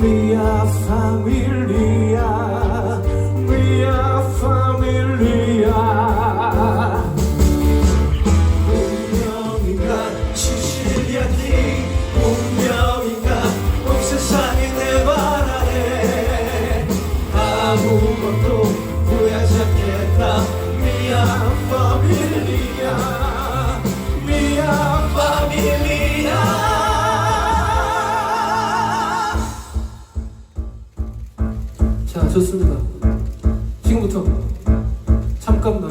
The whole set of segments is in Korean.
Mia familia, mia familia. 운명인가 시시리아니 운명인가 온 세상이 내 발 아래 아무것도 후회하지 않겠다 Mia familia, mia familia. 좋습니다. 지금부터 잠깐만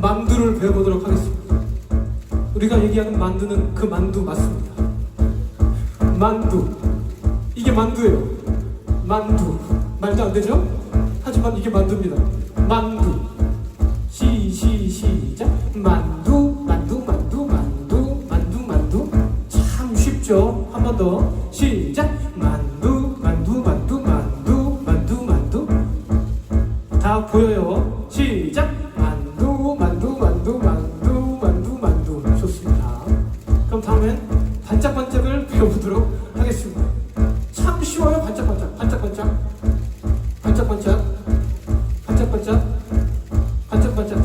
만두를 배워보도록 하겠습니다. 우리가 얘기하는 만두는 그 만두 맞습니다. 만두. 이게 만두예요. 만두. 말도 안 되죠? 하지만 이게 만두입니다. 만두. 시, 시, 시작. 만두, 만두, 만두, 만두, 만두, 만두. 참 쉽죠? 한 번 더. 시작. 만두,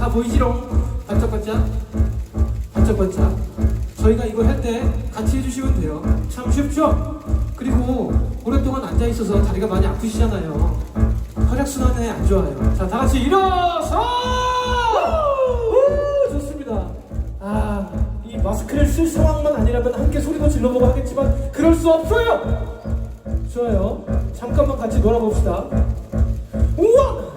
다 보이지롱? 반짝반짝, 반짝반짝. 저희가 이거 할 때 같이 해주시면 돼요. 참 쉽죠? 그리고 오랫동안 앉아 있어서 다리가 많이 아프시잖아요. 혈액순환에 안 좋아요. 자, 다 같이 일어서! 우! 좋습니다. 아, 이 마스크를 쓸 상황만 아니라면 함께 소리도 질러보고 하겠지만 그럴 수 없어요. 좋아요. 잠깐만 같이 놀아봅시다. 원, 투,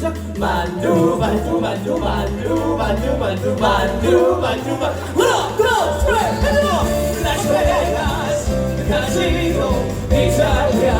시작 만두 만두 만두 만두 만두 만두 만두 만두 만두 하나 둘 셋, 라스베가스 카지노 이탈리아 보이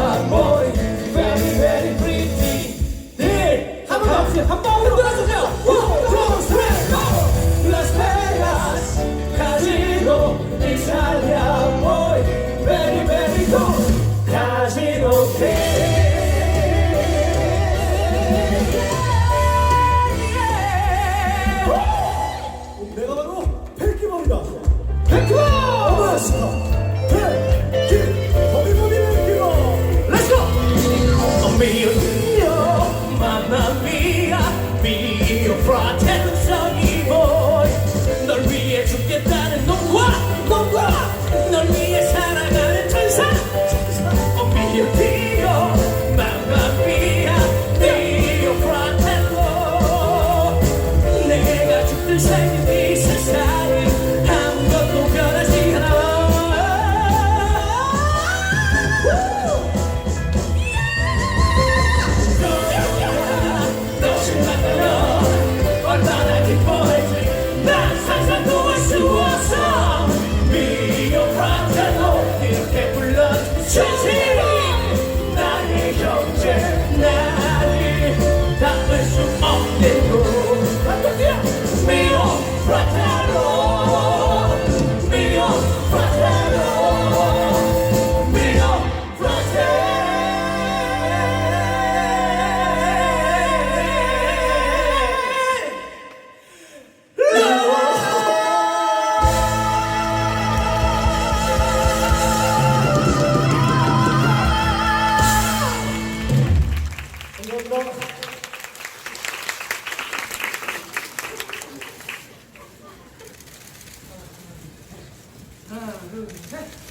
হ্যাঁ